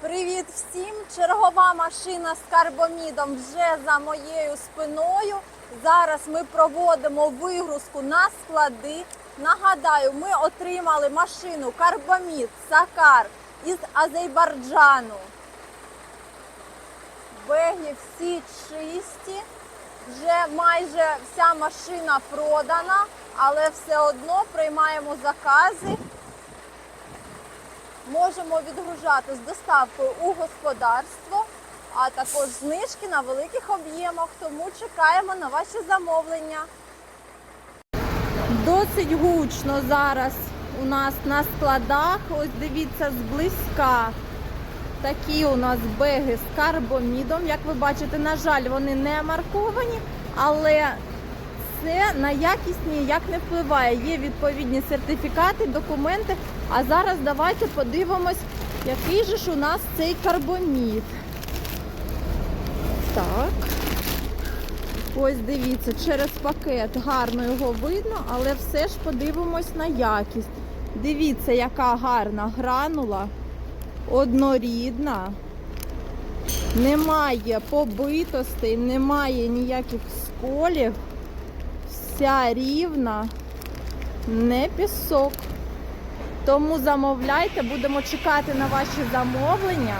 Привіт всім! Чергова машина з карбомідом вже за моєю спиною. Зараз ми проводимо вигрузку на склади. Нагадаю, ми отримали машину карбомід Сакар із Азербайджану. Беги всі чисті. Вже майже вся машина продана, але все одно приймаємо закази. Можемо відгружати з доставкою у господарство, а також знижки на великих об'ємах. Тому чекаємо на ваші замовлення. Досить гучно зараз у нас на складах. Ось дивіться зблизька. Такі у нас беги з карбомідом. Як ви бачите, на жаль, вони не марковані, але це на якість ніяк не впливає. Є відповідні сертифікати, документи. А зараз давайте подивимось, який же ж у нас цей карбомід. Так. Ось дивіться, через пакет гарно його видно, але все ж подивимось на якість. Дивіться, яка гарна гранула, однорідна. Немає побитостей, немає ніяких сколів вся рівна, не пісок. Тому замовляйте, будемо чекати на ваші замовлення.